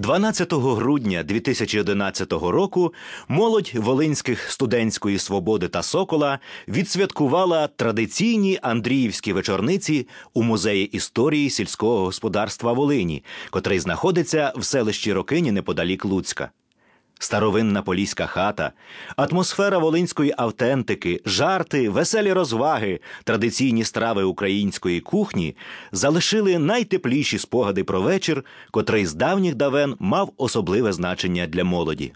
12 грудня 2011 року молодь Волинських студентської свободи та Сокола відсвяткувала традиційні Андріївські вечорниці у музеї історії сільського господарства Волині, котрий знаходиться в селищі Рокині неподалік Луцька. Старовинна поліська хата, атмосфера волинської автентики, жарти, веселі розваги, традиційні страви української кухні залишили найтепліші спогади про вечір, котрий з давніх давен мав особливе значення для молоді.